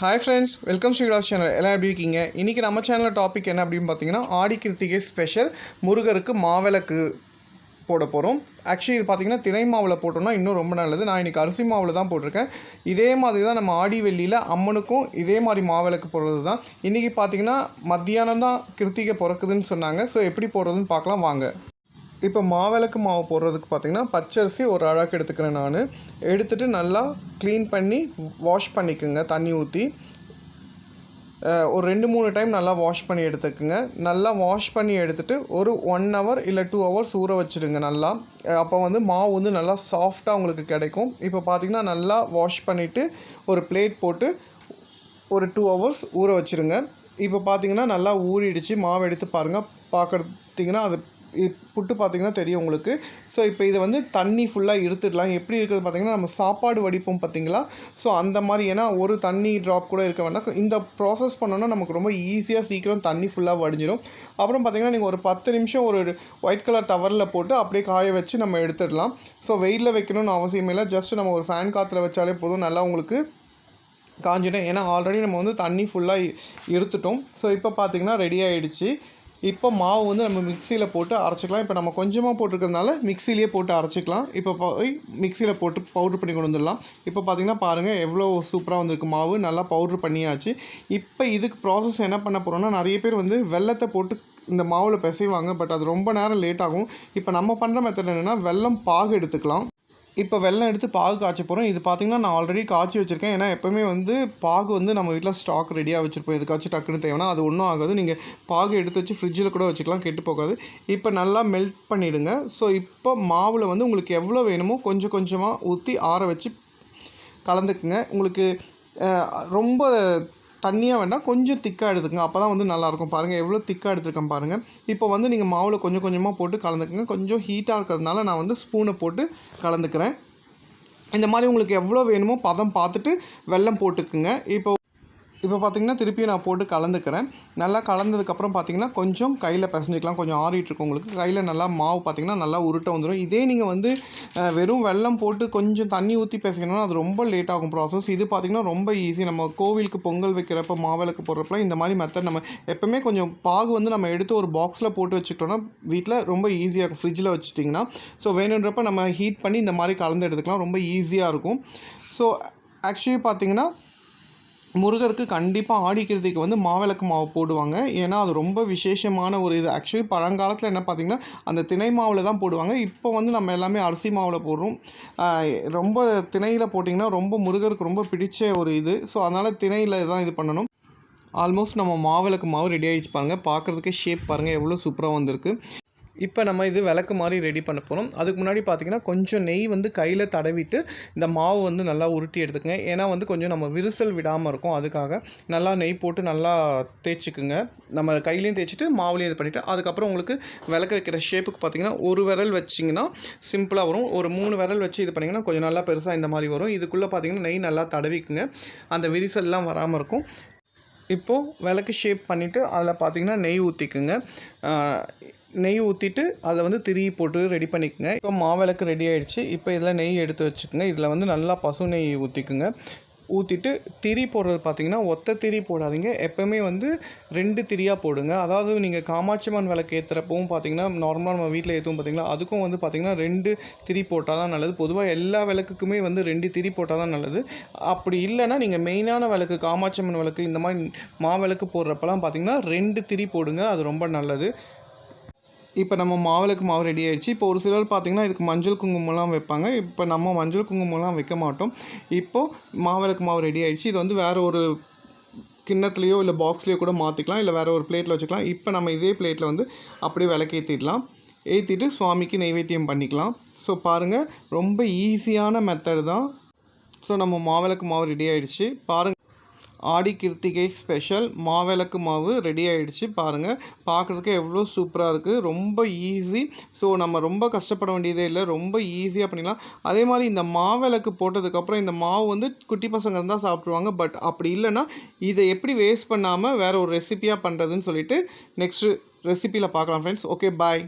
Hi friends welcome Sriraj channel எல்லாம் எப்படி இருக்கீங்க? இன்றைக்கி நம்ம சேனலில் டாபிக் என்ன அப்படின்னு பார்த்தீங்கன்னா ஆடி கிருத்திகை ஸ்பெஷல் முருகருக்கு மாவிளக்கு போட போகிறோம் ஆக்சுவலி இது பார்த்திங்கன்னா தினை மாவில் போட்டோம்னா இன்னும் ரொம்ப நல்லது. நான் இன்றைக்கி அரிசி மாவில் தான் போட்டிருக்கேன். இதே மாதிரி தான் நம்ம ஆடி வெள்ளியில் அம்மனுக்கும் இதே மாதிரி மாவிளக்கு போடுறது தான். இன்றைக்கி பார்த்திங்கன்னா மத்தியானம் தான் கிருத்திகை பிறக்குதுன்னு சொன்னாங்க. ஸோ எப்படி போடுறதுன்னு பார்க்கலாம். வாங்க. இப்போ மாவிளக்கு மாவு போடுறதுக்கு பார்த்தீங்கன்னா பச்சரிசி ஒரு அழகு எடுத்துக்கிறேன் நான். எடுத்துகிட்டு நல்லா க்ளீன் பண்ணி வாஷ் பண்ணிக்கோங்க தண்ணி ஊற்றி ஒரு ரெண்டு மூணு டைம் நல்லா வாஷ் பண்ணி எடுத்துக்கோங்க. நல்லா வாஷ் பண்ணி எடுத்துகிட்டு ஒரு ஒன் ஹவர் இல்லை டூ ஹவர்ஸ் ஊற வச்சுடுங்க நல்லா. அப்போ வந்து மாவு வந்து நல்லா சாஃப்டாக உங்களுக்கு கிடைக்கும். இப்போ பார்த்தீங்கன்னா நல்லா வாஷ் பண்ணிவிட்டு ஒரு பிளேட் போட்டு ஒரு டூ ஹவர்ஸ் ஊற வச்சுருங்க இப்போ பார்த்தீங்கன்னா நல்லா ஊறிடுச்சு. மாவு எடுத்து பாருங்கள் பார்க்குறதுங்கன்னா அது புட்டு பார்த்தீங்கன்னா தெரியும் உங்களுக்கு. ஸோ இப்போ இதை வந்து தண்ணி ஃபுல்லாக இருத்துடலாம் எப்படி இருக்குது பார்த்தீங்கன்னா நம்ம சாப்பாடு வடிப்போம் பார்த்தீங்களா ஸோ அந்த மாதிரி ஏன்னா ஒரு தண்ணி ட்ராப் கூட இருக்க வேண்டாம். இந்த ப்ராசஸ் பண்ணோன்னா நமக்கு ரொம்ப ஈஸியாக சீக்கிரம் தண்ணி ஃபுல்லாக வடிஞ்சிடும் அப்புறம் பார்த்தீங்கன்னா நீங்கள் ஒரு பத்து நிமிஷம் ஒரு ஒயிட் கலர் டவரில் போட்டு அப்படியே காய வச்சு நம்ம எடுத்துடலாம். ஸோ வெயிலில் வைக்கணும்னு அவசியம் இல்லை. ஜஸ்ட் நம்ம ஒரு ஃபேன் காற்றுல வச்சாலே போதும். நல்லா உங்களுக்கு காஞ்சிடும். ஏன்னா ஆல்ரெடி நம்ம வந்து தண்ணி ஃபுல்லாக இருத்துட்டோம் ஸோ இப்போ பார்த்தீங்கன்னா ரெடி ஆகிடுச்சி இப்போ மாவு வந்து நம்ம மிக்சியில் போட்டு அரைச்சிக்கலாம். இப்போ நம்ம கொஞ்சமாக போட்டிருக்கிறதுனால மிக்சிலேயே போட்டு அரைச்சிக்கலாம். இப்போ போய் மிக்சியில் போட்டு பவுட்ரு பண்ணி கொண்டு வந்துடலாம். இப்போ பார்த்தீங்கன்னா பாருங்கள் எவ்வளோ சூப்பராக வந்திருக்கு மாவு. நல்லா பவுட்ரு பண்ணியாச்சு. இப்போ இதுக்கு ப்ராசஸ் என்ன பண்ண போகிறோன்னா நிறைய பேர் வந்து வெல்லத்தை போட்டு இந்த மாவில் பிசைவாங்க. பட் அது ரொம்ப நேரம் லேட் ஆகும். இப்போ நம்ம பண்ணுற மெத்தட் என்னென்னா வெல்லம் பாகு எடுத்துக்கலாம். இப்போ வெல்லம் எடுத்து பாகு காய்ச்ச போகிறோம் இது பார்த்தீங்கன்னா நான் ஆல்ரெடி காய்ச்சி வச்சுருக்கேன். ஏன்னா எப்போவுமே வந்து பாகு வந்து நம்ம வீட்டில் ஸ்டாக் ரெடியாக வச்சுருப்போம். எதுக்காச்சும் டக்குன்னு தேவைன்னா அது ஒன்றும் ஆகாது. நீங்கள் பாகு எடுத்து வச்சு ஃப்ரிட்ஜில் கூட வச்சுக்கலாம். கெட்டு போகாது. இப்போ நல்லா மெல்ட் பண்ணிவிடுங்க ஸோ இப்போ மாவில் வந்து உங்களுக்கு எவ்வளோ வேணுமோ கொஞ்சம் கொஞ்சமாக ஊற்றி ஆற வச்சு கலந்துக்குங்க. உங்களுக்கு ரொம்ப தண்ணியாக வேண்டாம் கொஞ்சம் திக்காக எடுத்துக்கங்க. அப்போ தான் வந்து நல்லாயிருக்கும். பாருங்கள் எவ்வளோ திக்காக எடுத்துருக்கேன் பாருங்கள் இப்போ வந்து நீங்கள் மாவில் கொஞ்சம் கொஞ்சமாக போட்டு கலந்துக்குங்க. கொஞ்சம் ஹீட்டாக இருக்கிறதுனால நான் வந்து ஸ்பூனை போட்டு கலந்துக்கிறேன். இந்த மாதிரி உங்களுக்கு எவ்வளோ வேணுமோ பதம் பார்த்துட்டு வெல்லம் போட்டுக்குங்க. இப்போ இப்போ பார்த்தீங்கன்னா திருப்பி நான் போட்டு கலந்துக்கிறேன். நல்லா கலந்ததுக்கப்புறம் பார்த்தீங்கன்னா கொஞ்சம் கையில் பிசைஞ்சிக்கலாம். கொஞ்சம் ஆறிட்டு இருக்கும் உங்களுக்கு. கையில் நல்லா மாவு பார்த்தீங்கன்னா நல்லா உருட்ட வந்துடும் இதே நீங்கள் வந்து வெறும் வெள்ளம் போட்டு கொஞ்சம் தண்ணி ஊற்றி பிசைக்கணும்னா அது ரொம்ப லேட் ஆகும் ப்ராசஸ் இது பார்த்தீங்கன்னா ரொம்ப ஈஸி நம்ம கோவிலுக்கு பொங்கல் வைக்கிறப்ப மாவிளக்கு போடுறப்பலாம் இந்த மாதிரி மெத்தட் நம்ம எப்போவுமே கொஞ்சம் பாகு வந்து நம்ம எடுத்து ஒரு பாக்ஸில் போட்டு வச்சுக்கிட்டோம்னா வீட்டில் ரொம்ப ஈஸியாக இருக்கும். ஃப்ரிட்ஜில் வச்சுட்டிங்கன்னா. ஸோ வேணுன்றப்ப நம்ம ஹீட் பண்ணி இந்த மாதிரி கலந்து எடுத்துக்கலாம். ரொம்ப ஈஸியாக இருக்கும். ஸோ ஆக்சுவலி பார்த்தீங்கன்னா முருகருக்கு கண்டிப்பாக ஆடி வந்து மாவிளக்கு மாவு போடுவாங்க. ஏன்னா அது ரொம்ப விசேஷமான ஒரு இது. ஆக்சுவலி பழங்காலத்தில் என்ன பார்த்தீங்கன்னா அந்த திணை மாவில் தான் போடுவாங்க. இப்போ வந்து நம்ம எல்லாமே அரிசி மாவில் போடுறோம். ரொம்ப திணையில் போட்டிங்கன்னா ரொம்ப முருகருக்கு ரொம்ப பிடிச்ச ஒரு இது. ஸோ அதனால் திணையில் தான் இது பண்ணணும். ஆல்மோஸ்ட் நம்ம மாவிளக்கு மாவு ரெடி ஆகிடுச்சு பாருங்கள் பார்க்குறதுக்கே ஷேப் பாருங்கள் எவ்வளோ சூப்பராக வந்திருக்கு. இப்போ நம்ம இது விளக்கு மாதிரி ரெடி பண்ண போகிறோம் அதுக்கு முன்னாடி பார்த்தீங்கன்னா கொஞ்சம் நெய் வந்து கையில் தடவிட்டு இந்த மாவு வந்து நல்லா உருட்டி எடுத்துக்கங்க. ஏன்னா வந்து கொஞ்சம் நம்ம விரிசல் விடாமல் இருக்கும். அதுக்காக நல்லா நெய் போட்டு நல்லா தேய்ச்சிக்குங்க. நம்ம கையிலையும் தேய்ச்சிட்டு மாவுலையும் இது பண்ணிவிட்டு அதுக்கப்புறம் உங்களுக்கு விளக்கு வைக்கிற ஷேப்புக்கு பார்த்தீங்கன்னா ஒரு விரல் வச்சிங்கன்னா சிம்பிளாக வரும். ஒரு மூணு விரல் வச்சு இது பண்ணிங்கன்னா கொஞ்சம் நல்லா பெருசாக இந்த மாதிரி வரும். இதுக்குள்ளே பார்த்தீங்கன்னா நெய் நல்லா தடவிக்குங்க. அந்த விரிசல்லாம் வராமல் இருக்கும். இப்போது விளக்கு ஷேப் பண்ணிவிட்டு அதில் பார்த்தீங்கன்னா நெய் ஊற்றிக்குங்க நெய் ஊற்றிட்டு அதை வந்து திரி போட்டு ரெடி பண்ணிக்கோங்க. இப்போ மாவிளக்கு ரெடி ஆகிடுச்சு இப்போ இதில் நெய் எடுத்து வச்சுக்கோங்க. இதில் வந்து நல்லா பசு நெய் ஊற்றிக்குங்க ஊற்றிட்டு திரி போடுறது பார்த்தீங்கன்னா ஒத்த திரி போடாதீங்க. எப்போவுமே வந்து ரெண்டு திரியாக போடுங்க. அதாவது நீங்கள் காமாட்சிமன் விளக்கு ஏற்றுறப்பவும் பார்த்தீங்கன்னா நார்மலாக நம்ம வீட்டில் ஏற்றுவோம் பார்த்தீங்களா அதுக்கும் வந்து பார்த்தீங்கன்னா ரெண்டு திரி போட்டால் தான் நல்லது. பொதுவாக எல்லா விளக்குக்குமே வந்து ரெண்டு திரி போட்டால் தான் நல்லது. அப்படி இல்லைன்னா நீங்கள் மெயினான விளக்கு காமாட்சியம்மன் விளக்கு இந்த மாதிரி மாவிளக்கு போடுறப்பெல்லாம் பார்த்தீங்கன்னா ரெண்டு திரி போடுங்க. அது ரொம்ப நல்லது. இப்போ நம்ம மாவிளக்கு மாவு ரெடி ஆயிடுச்சு. இப்போ ஒரு சிலர் பார்த்தீங்கன்னா இதுக்கு மஞ்சள் குங்குமம்லாம் வைப்பாங்க. இப்போ நம்ம மஞ்சள் குங்குமம்லாம் வைக்க மாட்டோம். இப்போ மாவிளக்கு மாவு ரெடி ஆயிடுச்சு. இது வந்து வேறு ஒரு கிண்ணத்துலேயோ இல்லை பாக்ஸ்லேயோ கூட மாற்றிக்கலாம் இல்லை வேறு ஒரு பிளேட்டில் வச்சுக்கலாம். இப்போ நம்ம இதே பிளேட்டில் வந்து அப்படியே விளக்கு ஏற்றிடலாம் ஏற்றிட்டு சுவாமிக்கு நைவேத்தியம் பண்ணிக்கலாம். ஸோ பாருங்கள் ரொம்ப ஈஸியான மெத்தடு தான். ஸோ நம்ம மாவிளக்கு மாவு ரெடி ஆயிடுச்சு. பாருங்கள் ஆடி கிருத்திகை ஸ்பெஷல் மாவிளக்கு மாவு ரெடி ஆகிடுச்சு பாருங்கள் பார்க்குறதுக்கு எவ்வளோ சூப்பராக இருக்குது ரொம்ப ஈஸி ஸோ நம்ம ரொம்ப கஷ்டப்பட வேண்டியதே இல்லை. ரொம்ப ஈஸியாக பண்ணிடலாம். அதே மாதிரி இந்த மாவிளக்கு போட்டதுக்கப்புறம் இந்த மாவு வந்து குட்டி பசங்க இருந்தால் சாப்பிடுவாங்க பட் அப்படி இல்லைன்னா இதை எப்படி வேஸ்ட் பண்ணாமல் வேறு ஒரு ரெசிபியாக பண்ணுறதுன்னு சொல்லிட்டு நெக்ஸ்ட்டு ரெசிபியில் பார்க்கலாம் ஃப்ரெண்ட்ஸ் ஓகே பாய்